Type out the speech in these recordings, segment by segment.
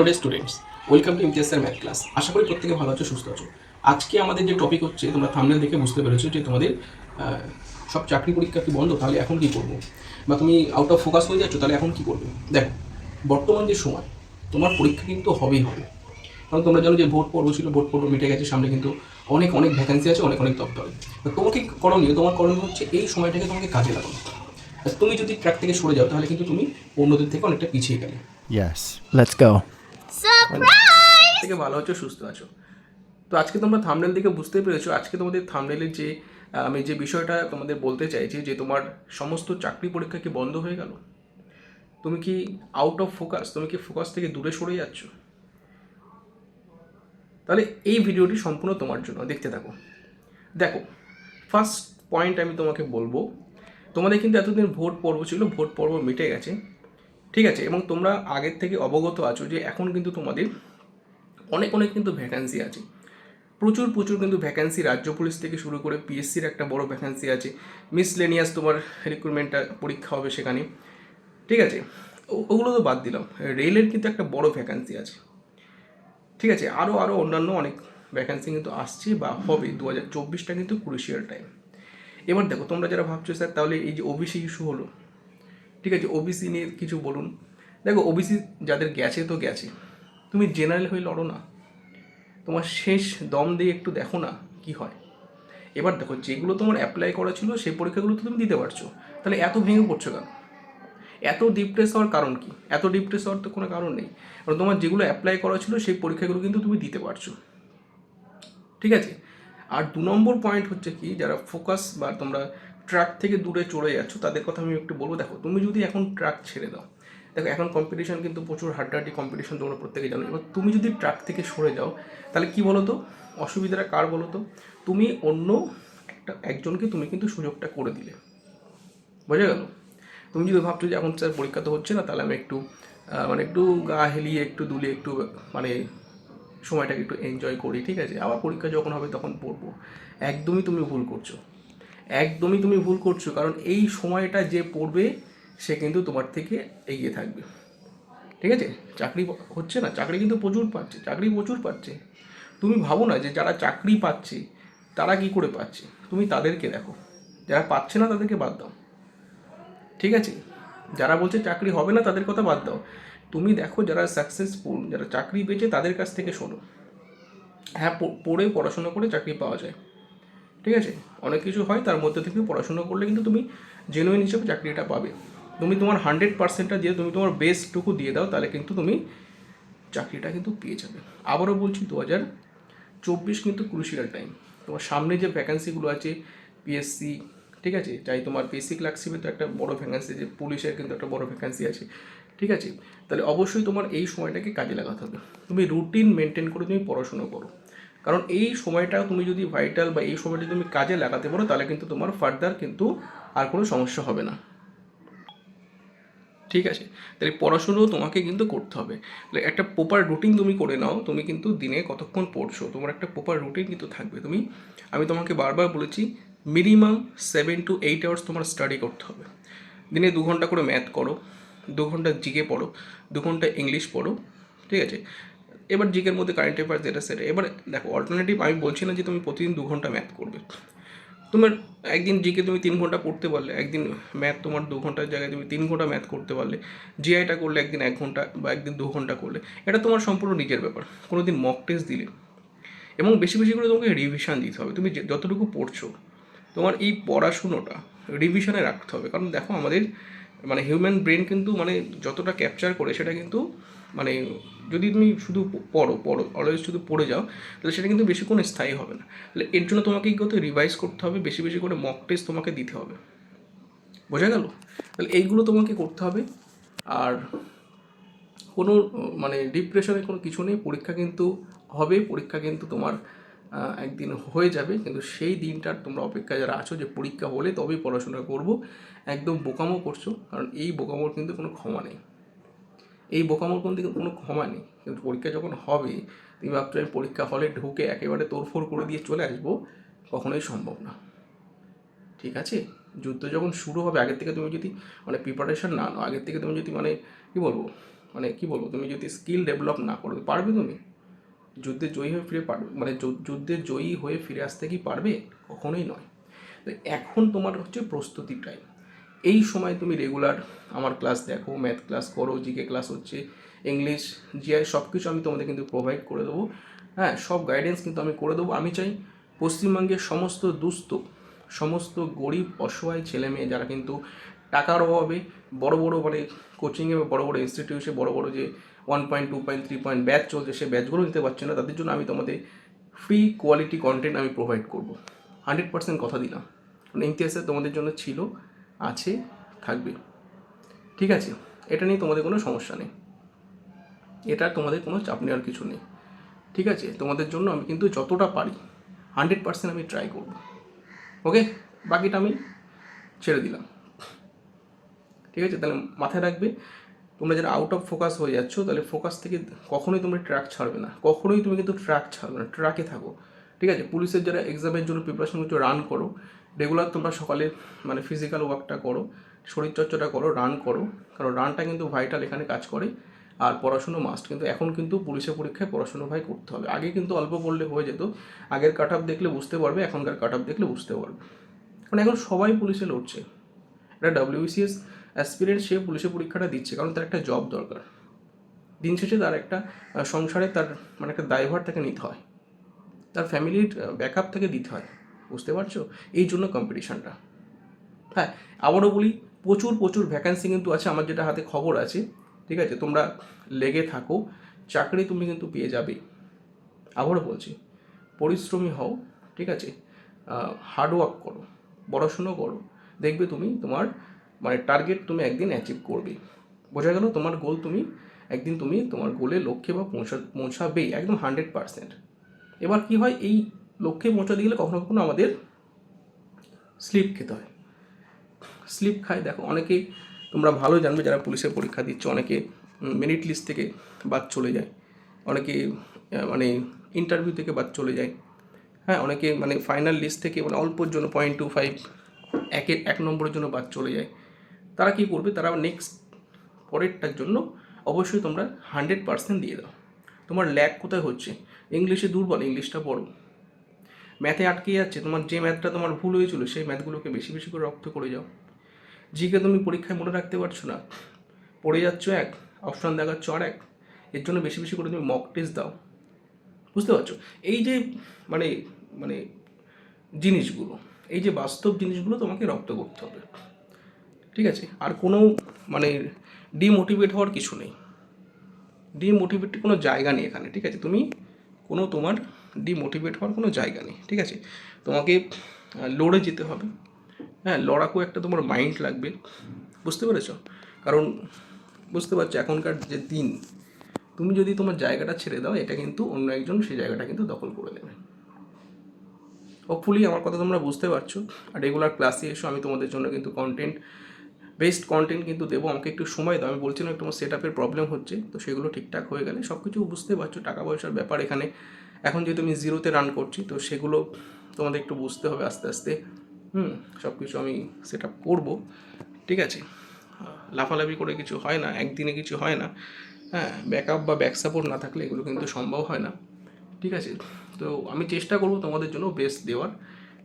Hello dear students welcome to Imtiaz sir math class. আশা করি প্রত্যেকে ভালো আছো সুস্থ আছো। আজকে আমাদের যে টপিক হচ্ছে তোমরা থামনেল দেখে বুঝতে পেরেছ যে তোমাদের সব চাকরি পরীক্ষা কি বন্ধ তাহলে এখন কি করব? বা তুমি আউট অফ ফোকাস হয়ে যাচ্ছ তাহলে এখন কি করবে? দেখো বর্তমান যে সময় তোমার পরীক্ষা কিন্তু হবেই হবে। কারণ তোমরা জানো যে ভোট পর্ব ছিল ভোট পর্ব মিটে গেছে সামনে কিন্তু অনেক অনেক ভ্যাকেন্সি আছে অনেক অনেক দপ্তরে। তোমাকে করণীয়? তোমার করণীয় হচ্ছে এই সময়টাকে তোমাকে কাজে লাগানো। তুমি যদি ট্র্যাক থেকে সরে যাও তাহলে কিন্তু তুমি অন্যদের থেকে অনেকটা পিছিয়ে গেলে। Yes. Let's go. থেকে ভালো আছো সুস্থ আছো। তো আজকে তোমরা থামনেল থেকে বুঝতে পেরেছ, আজকে তোমাদের থামনেলের যে, আমি যে বিষয়টা তোমাদের বলতে চাইছি, যে তোমার সমস্ত চাকরি পরীক্ষা কি বন্ধ হয়ে গেল? তুমি কি আউট অফ ফোকাস তুমি কি ফোকাস থেকে দূরে সরে যাচ্ছ? তাহলে এই ভিডিওটি সম্পূর্ণ তোমার জন্য, দেখতে থাকো। দেখো ফার্স্ট পয়েন্ট আমি তোমাকে বলব, তোমাদের কিন্তু এতদিন ভোট পর্ব ছিল, ভোট পর্ব মিটে গেছে। ঠিক আছে? এবং তোমরা আগের থেকে অবগত আছো যে এখন কিন্তু তোমাদের অনেক অনেক কিন্তু ভ্যাকান্সি আছে। প্রচুর প্রচুর কিন্তু ভ্যাকান্সি রাজ্য পুলিশ থেকে শুরু করে পিএসসির একটা বড় ভ্যাকান্সি আছে। মিসলেনিয়াস তোমার রিক্রুটমেন্টটা পরীক্ষা হবে সেখানে। ঠিক আছে? ওগুলো তো বাদ দিলাম। রেলের কিন্তু একটা বড় ভ্যাকান্সি আছে। ঠিক আছে? আরও আরও অন্যান্য অনেক ভ্যাকান্সি কিন্তু আসছে বা হবে। দু হাজার চব্বিশটা কিন্তু ক্রুশিয়াল টাইম এবার দেখো, তোমরা যারা ভাবছ, স্যার, তাহলে এই যে ওবিসি ইস্যু হলো ঠিক আছে ওবিসি নিয়ে কিছু বলুন। দেখো ওবিসি যাদের গেছে তো গেছে। তুমি জেনারেল হয়ে লড়ো না। তোমার শেষ দম দিয়ে একটু দেখো না কি হয়। এবার দেখো, যেগুলো তোমার অ্যাপ্লাই করা ছিল, সেই পরীক্ষাগুলো তো তুমি দিতে পারছ। তাহলে এত ভেঙে পড়ছো কেন? এত ডিপ্রেস হওয়ার কারণ কি? এত ডিপ্রেস হওয়ার তো কোনো কারণ নেই। কারণ তোমার যেগুলো অ্যাপ্লাই করা ছিল, সেই পরীক্ষাগুলো কিন্তু তুমি দিতে পারছ। ঠিক আছে? আর দু নম্বর পয়েন্ট হচ্ছে কি? যারা ফোকাস বা তোমরা ট্র্যাক থেকে দূরে চলে যাচ্ছ, তাদের কথা আমি একটু বলব। দেখো, তুমি যদি এখন ট্র্যাক ছেড়ে দাও, দেখো, এখন কম্পিটিশন কিন্তু প্রচুর হাড্ডাহাড্ডি কম্পিটিশন তোমরা প্রত্যেকে জানো। এবার তুমি যদি ট্রাক থেকে সরে যাও, তাহলে কি বলো তো অসুবিধাটা কার বলো তো তুমি অন্য একটা, একজনকে তুমি কিন্তু সুযোগটা করে দিলে। বোঝা গেল? তুমি যদি ভাবছ যে এখন স্যার পরীক্ষা তো হচ্ছে না, তাহলে আমি একটু মানে একটু গা হেলিয়ে, একটু দুলে, একটু মানে সময়টাকে একটু এনজয় করি, ঠিক আছে? আবার পরীক্ষা যখন হবে তখন পড়ব। একদমই তুমি ভুল করছ। একদমই তুমি ভুল করছ, কারণ এই সময়টা যে পড়বে, সে কিন্তু তোমার থেকে এগিয়ে থাকবে। ঠিক আছে? চাকরি হচ্ছে না, চাকরি কিন্তু প্রচুর পাচ্ছে, চাকরি প্রচুর পাচ্ছে। তুমি ভাবো না যে যারা চাকরি পাচ্ছে, তারা কি করে পাচ্ছে? তুমি তাদেরকে দেখো। যারা পাচ্ছে না, তাদেরকে বাদ দাও। ঠিক আছে? যারা বলছে চাকরি হবে না, তাদের কথা বাদ দাও। তুমি দেখো যারা সাকসেসফুল যারা চাকরি পেয়েছে, তাদের কাছ থেকে শোনো। হ্যাঁ পড়ে পড়াশোনা করে চাকরি পাওয়া যায়। ঠিক আছে? অনেক কিছু হয়, তার মধ্যে থেকে পড়াশোনা করলে কিন্তু তুমি জেনুইন হিসেবে চাকরিটা পাবে। তুমি তোমার হান্ড্রেড পার্সেন্টটা দিয়ে তুমি তোমার বেস্টটুকু দিয়ে দাও, তাহলে কিন্তু তুমি চাকরিটা কিন্তু পেয়ে যাবে। আবারও বলছি, দু হাজার চব্বিশ কিন্তু ক্রুশিয়াল টাইম তোমার সামনে যে ভ্যাকান্সিগুলো আছে পিএসসি ঠিক আছে? চাই তোমার বেসিক লাক্সিমে তো একটা বড় ভ্যাকান্সি আছে, পুলিশের কিন্তু একটা বড় ভ্যাকান্সি আছে, ঠিক আছে? তাহলে অবশ্যই তোমার এই সময়টাকে কাজে লাগাতে হবে। তুমি রুটিন মেনটেন করে তুমি পড়াশুনো করো। কারণ এই সময়টা তুমি যদি ভাইটাল বা এই সময়টা তুমি কাজে লাগাতে পারো, তাহলে কিন্তু তোমার ফার্দার কিন্তু আর কোনো সমস্যা হবে না। ঠিক আছে? তাহলে পড়াশুনো তোমাকে কিন্তু করতে হবে। একটা প্রপার রুটিন তুমি করে নাও, তুমি কিন্তু দিনে কতক্ষণ পড়ছো, তোমার একটা প্রপার রুটিন কিন্তু থাকবে। তুমি, আমি তোমাকে বারবার বলেছি minimum seven to eight hours তোমার স্টাডি করতে হবে। দিনে দু ঘণ্টা করে ম্যাথ করো, দু ঘণ্টা জিকে পড়ো, দু ঘণ্টা ইংলিশ পড়ো, ঠিক আছে? এবার জিকের মধ্যে কারেন্ট অ্যাফেয়ার্স যেটা সেটা। এবার দেখো অল্টারনেটিভ আমি বলছি না যে তুমি প্রতিদিন দু ঘণ্টা ম্যাথ করবে। তোমার একদিন জিকে তুমি তিন ঘণ্টা পড়তে পারলে, একদিন ম্যাথ তোমার দু ঘণ্টার জায়গায় তুমি তিন ঘণ্টা ম্যাথ করতে পারলে জিআইটা করলে একদিন এক ঘণ্টা বা একদিন দু ঘণ্টা করলে, এটা তোমার সম্পূর্ণ নিজের ব্যাপার। কোনো দিন মক টেস্ট দিলে। এবং বেশি বেশি করে তোমাকে রিভিশন দিতে হবে। তুমি যতটুকু পড়ছো, তোমার এই পড়াশুনোটা রিভিশনে রাখতে হবে। কারণ দেখো, আমাদের মানে হিউম্যান ব্রেন কিন্তু মানে যতটা ক্যাপচার করে, সেটা কিন্তু মানে যদি তুমি শুধু পড়ো পড়ো অলওয়েজ শুধু পড়ে যাও, তাহলে সেটা কিন্তু বেশিক্ষণ স্থায়ী হবে না। তাহলে এর জন্য তোমাকে কী করতে রিভাইজ করতে হবে, বেশি বেশি করে মক টেস্ট তোমাকে দিতে হবে। বোঝা গেল? তাহলে এইগুলো তোমাকে করতে হবে। আর কোনো মানে ডিপ্রেশনের কোনো কিছু নেই, পরীক্ষা কিন্তু হবে, পরীক্ষা কিন্তু তোমার একদিন হয়ে যাবে। কিন্তু সেই দিনটার তোমরা অপেক্ষা যারা আছো যে পরীক্ষা হলে তবেই পড়াশোনা করব। একদম বোকামো করছ, কারণ এই বোকামোর কিন্তু কোনো ক্ষমা নেই। এই বোকামোর কিন্তু কোনো ক্ষমা নেই। কিন্তু পরীক্ষা যখন হবে, তুমি ভাবছ আমি পরীক্ষা হলে ঢুকে একেবারে তোড়ফোড় করে দিয়ে চলে আসব, কখনোই সম্ভব না। ঠিক আছে? যুদ্ধ যখন শুরু হবে, আগের থেকে তুমি যদি মানে প্রিপারেশন না নাও, আগের থেকে তুমি যদি মানে কী বলব? মানে কি বলব? তুমি যদি স্কিল ডেভেলপ না করো, পারবে তুমি? যুদ্ধে জয়ী হয়ে ফিরে পারবে? মানে যুদ্ধে জয়ী হয়ে ফিরে আসতে কি পারবে? কখনোই নয়। এখন তোমার হচ্ছে প্রস্তুতি টাইম এই সময় তুমি রেগুলার আমার ক্লাস দেখো ম্যাথ ক্লাস করো জিকে ক্লাস হচ্ছে ইংলিশ জিআই সব কিছু আমি তোমাদের কিন্তু প্রোভাইড করে দেবো। হ্যাঁ সব গাইডেন্স কিন্তু আমি করে দেবো। আমি চাই পশ্চিমবঙ্গের সমস্ত দুস্থ, সমস্ত গরিব, অসহায় ছেলে মেয়ে যারা কিন্তু টাকার অভাবে বড় বড় মানে কোচিংয়ে বা বড় বড় ইনস্টিটিউশনে বড় বড় যে one point two point three point batch চলছে, সে ব্যাচগুলো নিতে পারছে না। তাদের জন্য আমি তোমাদের ফ্রি কোয়ালিটি কন্টেন্ট আমি প্রোভাইড করব। হান্ড্রেড পার্সেন্ট কথা দিলাম। কারণ ইতিহাসে তোমাদের জন্য ছিল। আছে, থাকবে। ঠিক আছে, এটা নিয়ে তোমাদের কোনো সমস্যা নেই। এটা তোমাদের কোনো চাপ নেওয়ার কিছু নেই। ঠিক আছে, তোমাদের জন্য আমি কিন্তু যতটা পারি হান্ড্রেড পার্সেন্ট আমি ট্রাই করব। ওকে বাকিটা আমি ছেড়ে দিলাম। ঠিক আছে, তাহলে মাথায় রাখবে, তোমরা যারা আউট অফ ফোকাস হয়ে যাচ্ছ, তাহলে ফোকাস থেকে কখনোই তোমরা ট্র্যাক ছাড়বে না। কখনোই তুমি কিন্তু ট্র্যাক ছাড়বে না ট্র্যাকে থাকো। ঠিক আছে, পুলিশের যারা এক্সামের জন্য প্রিপারেশন করছ রান করো। রেগুলার তোমরা সকালে মানে ফিজিক্যাল ওয়ার্কটা করো, শরীরচর্চাটা করো রান করো, কারণ রানটা কিন্তু ভাইটাল এখানে কাজ করে, আর পড়াশুনো মাস্ট কিন্তু এখন কিন্তু পুলিশের পরীক্ষায় পড়াশুনো ভাই করতে হবে। আগে কিন্তু অল্প পড়লে হয়ে যেত, আগের কাট আপ দেখলে বুঝতে পারবে, এখনকার কাট আপ দেখলে বুঝতে পারবে। কারণ এখন সবাই পুলিশে লড়ছে। এটা ডাব্লিউসিএস অ্যাসপিরেন্ট সে পুলিশের পরীক্ষাটা দিচ্ছে, কারণ তার একটা জব দরকার। দিন শেষে তার একটা সংসারে তার মানে একটা দায়ভার তাকে নিতে হয়। তার ফ্যামিলির ব্যাকআপ থেকে দিতে হয়। বুঝতে পারছ? এই জন্য কম্পিটিশানটা হ্যাঁ আবারও বলি, প্রচুর প্রচুর ভ্যাকান্সি কিন্তু আছে, আমার যেটা হাতে খবর আছে, ঠিক আছে? তোমরা লেগে থাকো, চাকরি তুমি কিন্তু পেয়ে যাবে। আবারও বলছি, পরিশ্রমী হও, ঠিক আছে? হার্ডওয়ার্ক করো, পড়াশুনো করো, দেখবে তুমি তোমার মানে টার্গেট তুমি একদিন অ্যাচিভ করবে। বোঝা গেল তোমার গোল তুমি একদিন তুমি তোমার গোলে লক্ষ্যে বা পৌঁছা, পৌঁছাবেই, একদম হান্ড্রেড পার্সেন্ট এবার কি হয়, এই লক্ষ্যে পৌঁছাতে গেলে কখনো কখনো আমাদের স্লিপ খেতে হয়। স্লিপ খায় দেখো অনেকে তোমরা ভালো জানবে যারা পুলিশের পরীক্ষা দিচ্ছে, অনেকে মেরিট লিস্ট থেকে বাদ চলে যায়, অনেকে মানে ইন্টারভিউ থেকে বাদ চলে যায়। হ্যাঁ অনেকে মানে ফাইনাল লিস্ট থেকে মানে অল্পর জন্য পয়েন্ট টু ফাইভ একের এক নম্বরের জন্য বাদ চলে যায়। তারা কি করবে? তারা নেক্সট পরেরটার জন্য অবশ্যই তোমরা হান্ড্রেড পার্সেন্ট দিয়ে দাও। তোমার ল্যাক কোথায় হচ্ছে? ইংলিশে দুর্বল ইংলিশটা পড়ো। ম্যাথে আটকে যাচ্ছে, তোমার যে ম্যাথটা তোমার ভুল হয়েছিল, সেই ম্যাথগুলোকে বেশি বেশি করে রপ্ত করে যাও। জিকে, তুমি পরীক্ষায় মনে রাখতে পারছ না। পড়ে যাচ্ছ এক, অপশান দেখাচ্ছ আর এক এর জন্য বেশি বেশি করে তুমি মক টেস্ট দাও। বুঝতে পারছ? এই যে মানে মানে জিনিসগুলো, এই যে বাস্তব জিনিসগুলো তোমাকে রপ্ত করতে হবে। ঠিক আছে? আর কোনো মানে ডিমোটিভেট হওয়ার কিছু নেই। ডিমোটিভেটের কোনো জায়গা নেই এখানে, ঠিক আছে? তুমি কোনো তোমার ডিমোটিভেট হওয়ার কোনো জায়গা নেই, ঠিক আছে? তোমাকে লড়ে যেতে হবে। হ্যাঁ লড়াকু একটা তোমার মাইন্ড লাগবে, বুঝতে পেরেছ? কারণ, বুঝতে পারছ, এখনকার যে দিন, তুমি যদি তোমার জায়গাটা ছেড়ে দাও, এটা কিন্তু অন্য একজন সেই জায়গাটা কিন্তু দখল করে দেবে হোপফুলি আমার কথা তোমরা বুঝতে পারছ, আর রেগুলার ক্লাসে এসো, আমি তোমাদের জন্য কিন্তু কন্টেন্ট বেস্ট কন্টেন্ট কিন্তু দেবো। আমাকে একটু সময় দাও, আমি বলছিলাম আমার সেট আপের প্রবলেম হচ্ছে, তো সেগুলো ঠিকঠাক হয়ে গেলে সব কিছু বুঝতে পারছ, টাকা পয়সার ব্যাপার এখানে। এখন যেহেতু আমি জিরোতে রান করছি, তো সেগুলো তোমাদের একটু বুঝতে হবে আস্তে আস্তে। হুম সব কিছু আমি সেট আপ করব। ঠিক আছে? লাফালাফি করে কিছু হয় না, একদিনে কিছু হয় না। হ্যাঁ ব্যাকআপ বা ব্যাক সাপোর্ট না থাকলে এগুলো কিন্তু সম্ভব হয় না। ঠিক আছে? তো আমি চেষ্টা করব তোমাদের জন্য বেস্ট দেওয়ার।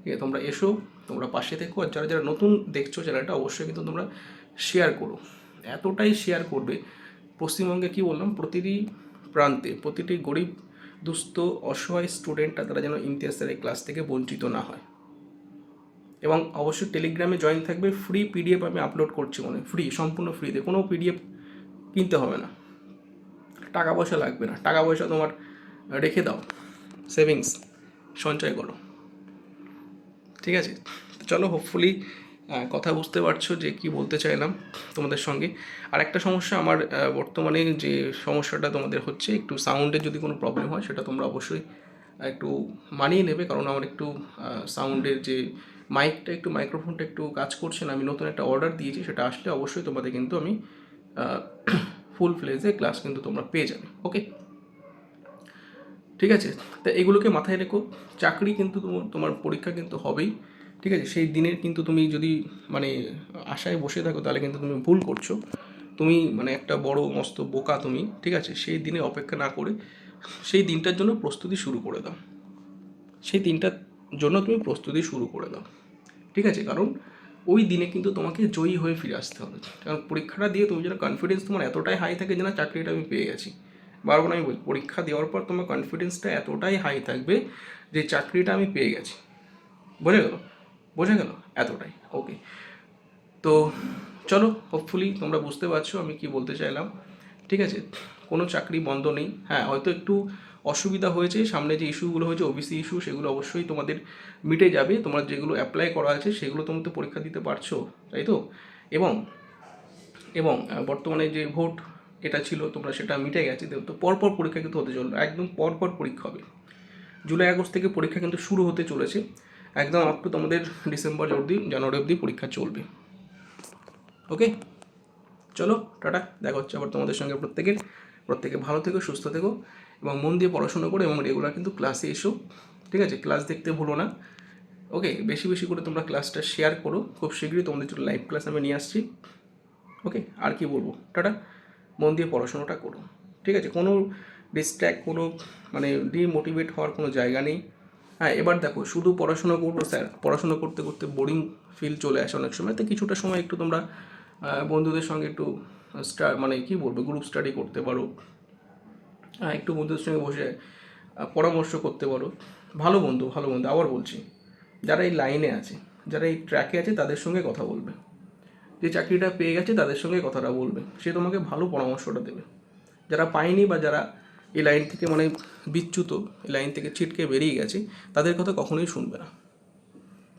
ঠিক আছে? তোমরা এসো, তোমরা পাশে থেকো, আর যারা যারা নতুন দেখছ চ্যানেলটা অবশ্যই কিন্তু তোমরা শেয়ার করো। এতটাই শেয়ার করবে, পশ্চিমবঙ্গে কি বললাম? প্রতিটি প্রান্তে, প্রতিটি গরিব দুস্থ, অসহায় স্টুডেন্টরা তারা যেন ইমতিয়াজের এই ক্লাস থেকে বঞ্চিত না হয়। এবং অবশ্যই টেলিগ্রামে জয়েন থাকবে ফ্রি পিডিএফ আমি আপলোড করছি মনে ফ্রি সম্পূর্ণ ফ্রিতে কোনো পিডিএফ কিনতে হবে না। টাকা পয়সা লাগবে না। টাকা পয়সা তোমার রেখে দাও। সেভিংস সঞ্চয় করো। ঠিক আছে? চলো হোপফুলি কথা বুঝতে পারছ যে কি বলতে চাইলাম তোমাদের সঙ্গে। আর একটা সমস্যা আমার বর্তমানে যে সমস্যাটা তোমাদের হচ্ছে, একটু সাউন্ডের যদি কোনো প্রবলেম হয়, সেটা তোমরা অবশ্যই একটু মানিয়ে নেবে। কারণ আমার একটু সাউন্ডের যে মাইকটা একটু মাইক্রোফোনটা একটু কাজ করছে না, আমি নতুন একটা অর্ডার দিয়েছি, সেটা আসলে অবশ্যই তোমাদের কিন্তু আমি ফুল ফ্লেজে ক্লাস কিন্তু তোমরা পেয়ে যাবে। ওকে ঠিক আছে? তা এগুলোকে মাথায় রেখো। চাকরি কিন্তু তোমার তোমার পরীক্ষা কিন্তু হবেই। ঠিক আছে, সেই দিনের কিন্তু তুমি যদি মানে আশায় বসে থাকো, তাহলে কিন্তু তুমি ভুল করছ। তুমি মানে একটা বড়, মস্ত বোকা তুমি, ঠিক আছে? সেই দিনে অপেক্ষা না করে সেই দিনটার জন্য প্রস্তুতি শুরু করে দাও। সেই দিনটার জন্য তুমি প্রস্তুতি শুরু করে দাও, ঠিক আছে? কারণ ওই দিনে কিন্তু তোমাকে জয়ী হয়ে ফিরে আসতে হবে। কারণ পরীক্ষাটা দিয়ে তুমি যেন কনফিডেন্স তোমার এতটাই হাই থাকে যে না চাকরিটা আমি পেয়ে গেছি। বারবার আমি বলি, পরীক্ষা দেওয়ার পর তোমার কনফিডেন্সটা এতটাই হাই থাকবে যে চাকরিটা আমি পেয়ে গেছি। বোঝা গেল বোঝা গেল? এতটাই। ওকে তো চলো হোপফুলি তোমরা বুঝতে পারছ আমি কি বলতে চাইলাম। ঠিক আছে? কোনো চাকরি বন্ধ নেই। হ্যাঁ হয়তো একটু অসুবিধা হয়েছে। সামনে যে ইস্যুগুলো হয়েছে ওবিসি ইস্যু, সেগুলো অবশ্যই তোমাদের মিটে যাবে। তোমার যেগুলো অ্যাপ্লাই করা আছে, সেগুলো তোমরা তো পরীক্ষা দিতে পারছ, তাই তো? এবং এবং বর্তমানে যে ভোট এটা ছিল, তোমরা সেটা মিটে গেছে। তো পরপর পরীক্ষা কিন্তু হতে চলবে একদম পরপর পরীক্ষা হবে। জুলাই আগস্ট থেকে পরীক্ষা কিন্তু শুরু হতে চলেছে। একদম আপ টু তোমাদের ডিসেম্বর অবধি জানুয়ারি অবধি পরীক্ষা চলবে। ওকে চলো, টাটা। দেখা হচ্ছে আবার তোমাদের সঙ্গে প্রত্যেকের। প্রত্যেকে ভালো থেকো, সুস্থ থেকো, এবং মন দিয়ে পড়াশোনা করো, এবং রেগুলার কিন্তু ক্লাসে এসো। ঠিক আছে? ক্লাস দেখতে ভুলো না। ওকে বেশি বেশি করে তোমরা ক্লাসটা শেয়ার করো। খুব শীঘ্রই তোমাদের জন্য লাইভ ক্লাস আমি নিয়ে আসছি। ওকে আর কি বলব? টাটা। মন দিয়ে পড়াশোনাটা করো। ঠিক আছে? কোনো ডিস্ট্র্যাক্ট কোনো মানে ডিমোটিভেট হওয়ার কোনো জায়গা নেই। হ্যাঁ এবার দেখো, শুধু পড়াশোনা করব, স্যার। পড়াশোনা করতে করতে বোরিং ফিল চলে আসে অনেক সময়। তো কিছুটা সময় একটু তোমরা বন্ধুদের সঙ্গে একটু মানে কি বলব গ্রুপ স্টাডি করতে পারো। হ্যাঁ একটু বন্ধুদের সঙ্গে বসে পরামর্শ করতে পারো। ভালো বন্ধু ভালো বন্ধু, আবার বলছি, যারা এই লাইনে আছে, যারা এই ট্র্যাকে আছে, তাদের সঙ্গে কথা বলবে। যে চাকরিটা পেয়ে গেছে, তাদের সঙ্গে কথাটা বলবে। সে তোমাকে ভালো পরামর্শটা দেবে। যারা পায়নি বা যারা এই লাইন থেকে মানে বিচ্যুত লাইন থেকে ছিটকে বেরিয়ে গেছে, তাদের কথা কখনোই শুনবে না।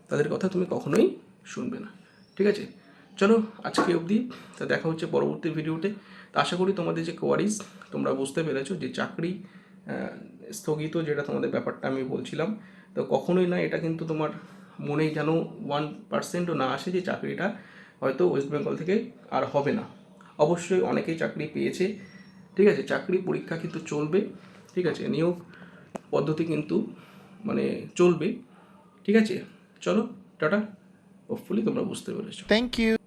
তাদের কথা তুমি কখনোই শুনবে না। ঠিক আছে? চলো, আজকে অবধি তা দেখা হচ্ছে পরবর্তী ভিডিওতে। তা আশা করি তোমাদের যে কোয়ারিজ তোমরা বুঝতে পেরেছ যে চাকরি স্থগিত যেটা তোমাদের ব্যাপারটা আমি বলছিলাম, তো কখনোই না, এটা কিন্তু তোমার মনে যেন ওয়ান পার্সেন্টও না আসে যে চাকরিটা হয়তো ওয়েস্ট বেঙ্গল থেকে আর হবে না। অবশ্যই অনেকেই চাকরি পেয়েছে। ঠিক আছে? চাকরি পরীক্ষা কিন্তু চলবে। ঠিক আছে, নিয়োগ পদ্ধতি কিন্তু মানে চলবে, ঠিক আছে চলো, টাটা হোপফুলি তোমরা বুঝতে পেরেছ থ্যাংক you.